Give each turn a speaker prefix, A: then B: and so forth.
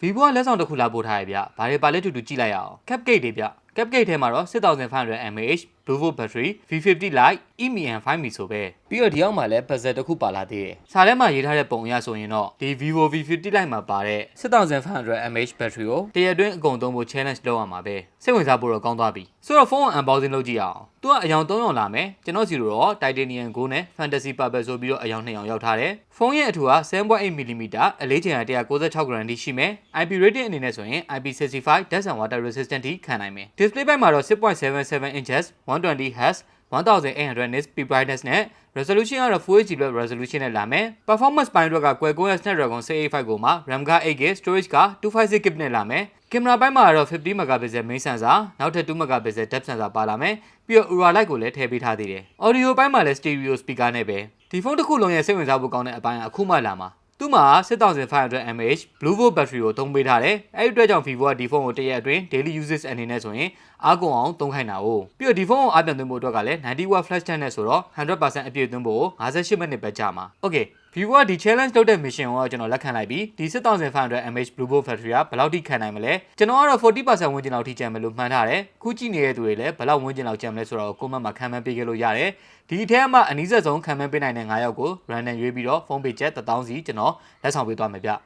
A: vivo ကလက်ဆောင်တစ်ခုလာပို့ထားရဗျဘာတွေပါလဲတူတူကြည့်လိုက်ရအောင် cupcake တွေဗျ cupcake ထဲမှာတော့6500 mAh Bluetooth battery V50 Lite EMN 5 mi ဆိုပဲပြီးတော့ဒီအောက်မှာလည်း bezel တစ်ခုပါလာသေးတယ်စာထဲမှာရေးထားတဲ့ပုံအရဆိုရင်တော့ဒီ Vivo V50 Lite မှာပါတဲ့6500 mAh battery ကိုတရက်အတွင်းအကုန်သုံးဖို့ challenge လုပ်ရမှာပဲစိတ်ဝင်စားဖို့တော့ကောင်းသွားပြီဆိုတော့ဖုန်းကို unboxing လုပ်ကြည့်အောင်သူကအယောင်3ယောင်လာမယ်ကျွန်တော်စီလိုတော့ Titanium Gold နဲ့ Fantasy Purple ဆိုပြီးတော့အယောင်2ယောင်ရောက်ထားတယ်ဖုန်းရဲ့အထူက 7.8mm အလေးချိန်က196 gram ထိရှိမယ် IP rating အနေနဲ့ဆိုရင် IP65 dust and water resistant ထိခံနိုင်မယ် display ဘက်မှာတော့6.77 inches 120Hz 1800 nits peak brightness နဲ့ resolution ကတော့ Full HD plus resolution နဲ့လာမယ် performance ပိုင်းအတွက်က Qualcomm Snapdragon 685ကိုမှ RAM က 8GB storage က 256GB နဲ့လာမယ်ကင်မရာပိုင်းမှာကတော့50 megapixel main sensor နောက်ထပ်2 megapixel depth sensor ပါလာမယ်ပြီးတော့ Ultra light ကိုလည်းထည့်ပေးထားသေးတယ် audio ပိုင်းမှာလည်း stereo speaker နဲ့ပဲဒီဖုန်းတစ်ခုလုံးရဲ့စိတ်ဝင်စားဖို့ကောင်းတဲ့အပိုင်းကအခုမှလာမှာ သူ့မှာ6500 mAh Bluetooth battery ကိုသုံးပေးထားတယ်။အဲဒီအတွက်ကြောင့် Vivo ကဒီဖုန်းကိုတရက်အတွင်း daily usage အနေနဲ့ဆိုရင်အားကုန်အောင်သုံးခိုင်းတာ哦။ပြီးတော့ဒီဖုန်းကိုအားပြန်သွင်းဖို့အတွက်ကလည်း 90 watt flash charge နဲ့ဆိုတော့100%အပြည့်သွင်းဖို့58မိနစ်ပဲကြာမှာ။ Okay Vivo ကဒီ challenge လုပ်တဲ့ mission ကိုကျွန်တော်လက်ခံလိုက်ပြီးဒီ6500 mAh Bluetooth battery ကဘယ်လောက်ထိခံနိုင်မလဲကျွန်တော်ကတော့40%ဝန်းကျင်လောက်ထိကျန်မယ်လို့မှန်းထားတယ်။ခုကြည့်နေတဲ့သူတွေလည်းဘယ်လောက်ဝန်းကျင်လောက်ကျန်မလဲဆိုတော့ comment မှာခံမှန်းပေးခဲ့လို့ရတယ်။ဒီအထက်မှာအနည်းဆက်ဆုံးခံမှန်းပေးနိုင်တဲ့9ယောက်ကို random ရွေးပြီးတော့ဖုန်းပေချက်1000စီကျွန်တော်လက်ဆောင်ပေးသွားမယ်ဗျ။